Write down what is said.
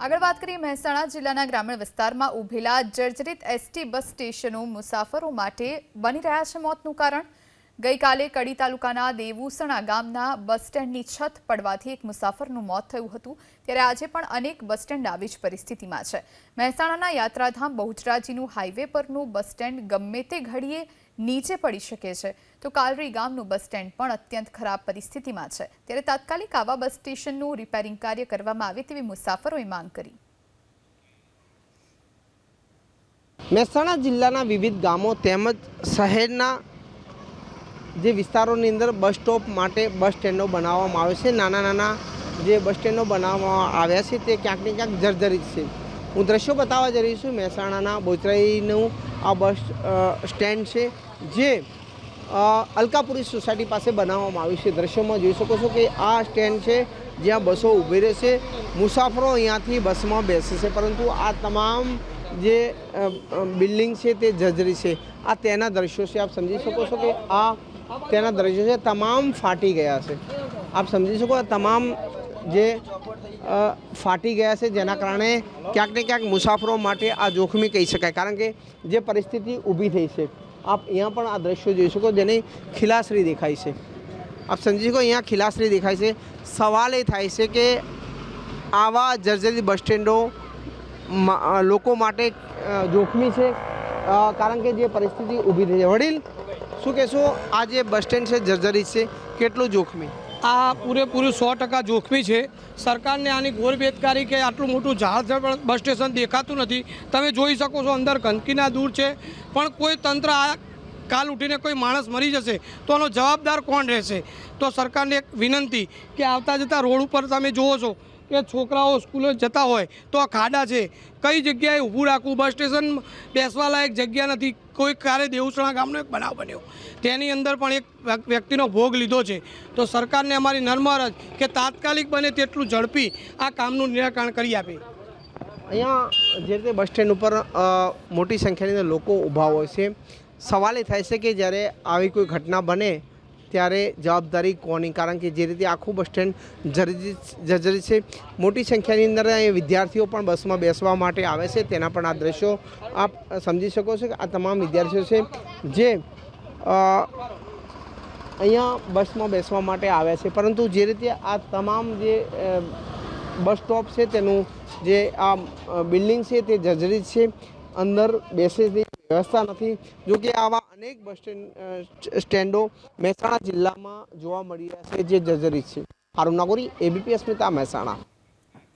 આગળ વાત કરીએ મહેસાણા જિલ્લાના ગ્રામીણ વિસ્તારમાં ઊભેલા જર્જરિત એસટી બસ સ્ટેશનો મુસાફરો માટે બની રહ્યા છે મોતનું કારણ. ગઈકાલે કડી તાલુકાના દેવુસણા ગામના બસ સ્ટેન્ડની છત પડવાથી એક મુસાફરનું મોત થયું હતું. ત્યારે આજે પણ અનેક બસ સ્ટેન્ડ આવી જ પરિસ્થિતિમાં છે. મહેસાણાના યાત્રાધામ બહુચરાજીનું હાઈવે પરનું બસ સ્ટેન્ડ ગમે તે ઘડીએ નીચે પડી શકે છે. તો કાલરી ગામનું બસ સ્ટેન્ડ પણ અત્યંત ખરાબ પરિસ્થિતિમાં છે. ત્યારે તાત્કાલિક આવા બસ સ્ટેશનનું રિપેરિંગ કાર્ય કરવામાં આવે તેવી મુસાફરોએ માંગ કરી. મહેસાણા જિલ્લાના વિવિધ ગામો તેમજ શહેરના જે વિસ્તારોની અંદર બસ સ્ટોપ માટે બસ સ્ટેન્ડો બનાવવામાં આવે છે. નાના નાના જે બસ સ્ટેન્ડો બનાવવામાં આવ્યા છે તે ક્યાંક ને ક્યાંક જર્જરિત છે. હું દ્રશ્યો બતાવવા જઈ રહી છું. મહેસાણાના બોચરાઈનું આ બસ સ્ટેન્ડ છે, જે અલકાપુરી સોસાયટી પાસે બનાવવામાં આવ્યું છે. દ્રશ્યોમાં જોઈ શકો છો કે આ સ્ટેન્ડ છે, જ્યાં બસો ઊભી રહેશે. મુસાફરો અહીંયાથી બસમાં બેસે છે, પરંતુ આ તમામ જે બિલ્ડિંગ છે તે જજરી છે. આ તેના દ્રશ્યો છે. આપ સમજી શકો છો કે આ તેના દ્રશ્યો છે. તમામ ફાટી ગયા છે. આપ સમજી શકો તમામ જે ફાટી ગયા છે જેના કારણે ક્યાંક ને ક્યાંક મુસાફરો માટે આ જોખમી કહી શકાય. કારણ કે જે પરિસ્થિતિ ઊભી થઈ છે, આપ અહીંયા પણ આ દ્રશ્યો જોઈ શકો, જેની ખિલાસરી દેખાય છે. આપ સમજી શકો, અહીંયા ખિલાસરી દેખાય છે. સવાલ એ થાય છે કે આવા જર્જરી બસ સ્ટેન્ડો લોકો માટે જોખમી છે? કારણ કે જે પરિસ્થિતિ ઊભી થઈ છે. વડીલ, શું કહેશો? આ જે બસ સ્ટેન્ડ છે જર્જરી છે, કેટલું જોખમી? આ પૂરેપૂરું સો ટકા જોખમી છે. સરકારને આની ઘોર બેદકારી કે આટલું મોટું જહાજ બસ સ્ટેશન દેખાતું નથી. તમે જોઈ શકો છો અંદર ગંદકીના દૂર છે. પણ કોઈ તંત્ર આ કાલ ઉઠીને કોઈ માણસ મરી જશે તો એનો જવાબદાર કોણ રહેશે? તો સરકારને એક વિનંતી કે આવતા જતા રોડ ઉપર તમે જુઓ છો કે છોકરાઓ સ્કૂલે જતા હોય તો આ ખાડા છે. કઈ જગ્યાએ ઊભું રાખવું? બસ સ્ટેશન બેસવા લાયક જગ્યા નથી. કોઈ કારે દેવસણા ગામનો એક બનાવ બન્યો. તેની અંદર પણ એક વ્યક- વ્યક્તિનો ભોગ લીધો છે. તો સરકારને અમારી નર્મ અરજ કે તાત્કાલિક બને તેટલું ઝડપી આ કામનું નિરાકરણ કરી આપે. અહીંયા જે રીતે બસ સ્ટેન્ડ ઉપર મોટી સંખ્યાની અંદર લોકો ઊભા હોય છે. સવાલ એ થાય છે કે જ્યારે આવી કોઈ ઘટના બને ત્યારે જવાબદારી કોની? કારણ કે જે રીતે આખું બસ સ્ટેન્ડ જર્જરી છે, મોટી સંખ્યાની અંદર અહીંયા વિદ્યાર્થીઓ પણ બસમાં બેસવા માટે આવે છે. તેના પણ આ દ્રશ્યો આપ સમજી શકો છો કે આ તમામ વિદ્યાર્થીઓ છે, જે અહીંયા બસમાં બેસવા માટે આવ્યા છે. પરંતુ જે રીતે આ તમામ જે બસ સ્ટોપ છે, તેનું જે આ બિલ્ડિંગ છે, તે જર્જરિત છે, અંદર બેસે વ્યવસ્થા નથી. જો કે આવા અનેક બસ સ્ટેન્ડ સ્ટેન્ડો મહેસાણા જિલ્લામાં જોવા મળી રહ્યા છે, જે જર્જરિત છે. હારું નાગોરી, એબીપી અસ્મિતા મહેસાણા.